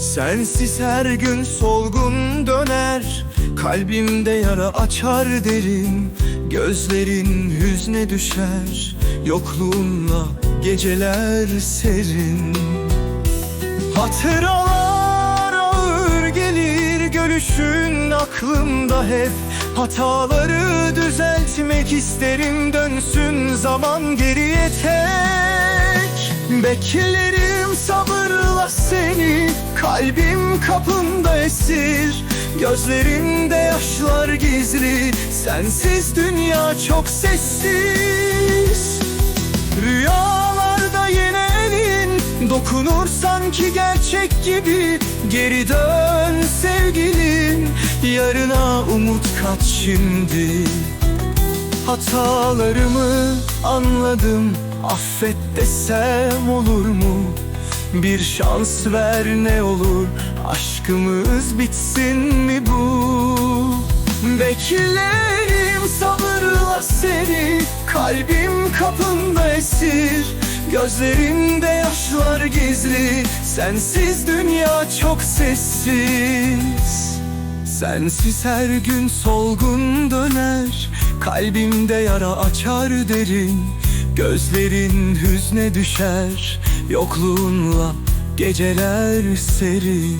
Sensiz her gün solgun döner Kalbimde yara açar derin Gözlerin hüzne düşer Yokluğunla geceler serin. Hatıralar ağır gelir Gölüşün aklımda hep. Hataları düzeltmek isterim Dönsün zaman geriye tek. Beklerim sabırla seni Kalbim kapında esir. Gözlerinde yaşlar gizli Sensiz dünya çok sessiz. Elin Dokunur sanki gerçek gibi Geri dön sevgilim Yarına umut kat şimdi Hatalarımı anladım Affet desem olur mu? Bir şans ver ne olur Aşkımız bitsin mi bu? Beklerim sabırla seni Kalbim kapında esir Gözlerimde yaşlar gizli. Sensiz dünya çok sessiz. Sensiz her gün solgun döner. Kalbimde yara açar derin. Gözlerin hüzne düşer. Yokluğunla geceler serin.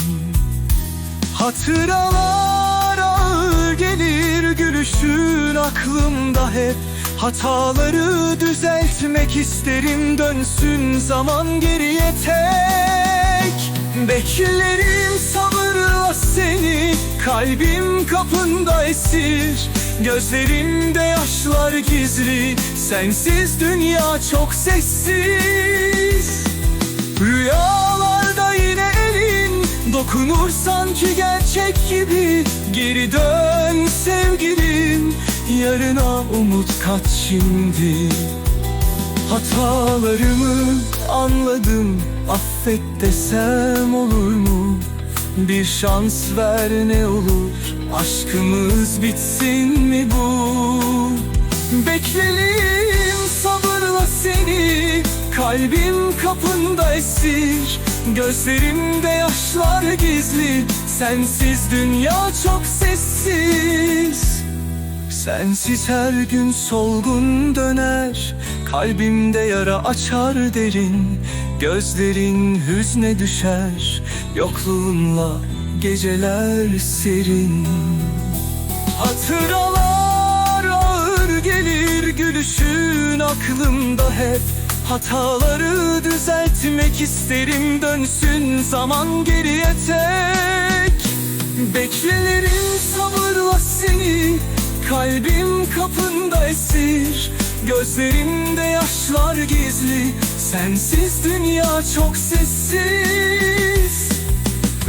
Hatıralar ağır gelir Gülüşün aklımda hep Hataları düzeltmek isterim Dönsün zaman geriye tek. Beklerim sabırla seni Kalbim kapında esir. Gözlerimde yaşlar gizli Sensiz dünya çok sessiz. Rüyalarda yine elin Dokunur sanki gerçek gibi Geri dön Yarına umut kat şimdi Hatalarımı anladım Affet desem olur mu? Bir şans ver ne olur Aşkımız bitsin mi bu? Beklerim sabırla seni Kalbim kapında esir Gözlerimde yaşlar gizli Sensiz dünya çok sessiz Sensiz her gün solgun döner Kalbimde yara açar derin. Gözlerin hüzne düşer Yokluğunla geceler serin. Hatıralar ağır gelir Gülüşün aklımda hep. Hataları düzeltmek isterim Dönsün zaman geriye tek. Beklerim sabırla seni Kalbim kapında esir Gözlerimde yaşlar gizli. Sensiz dünya çok sessiz.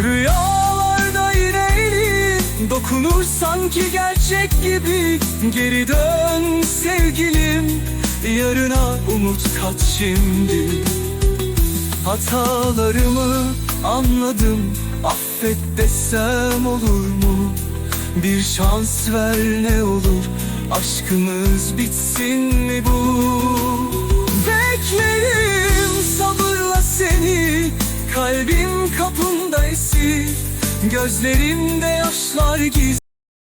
Rüyalarda yine elin Dokunur sanki gerçek gibi. Geri dön sevgilim Yarına umut kat şimdi. Hatalarımı anladım Affet desem olur mu? Bir şans ver ne olur Aşkımız bitsin mi bu? Beklerim sabırla seni Kalbim kapında esir Gözlerimde yaşlar giz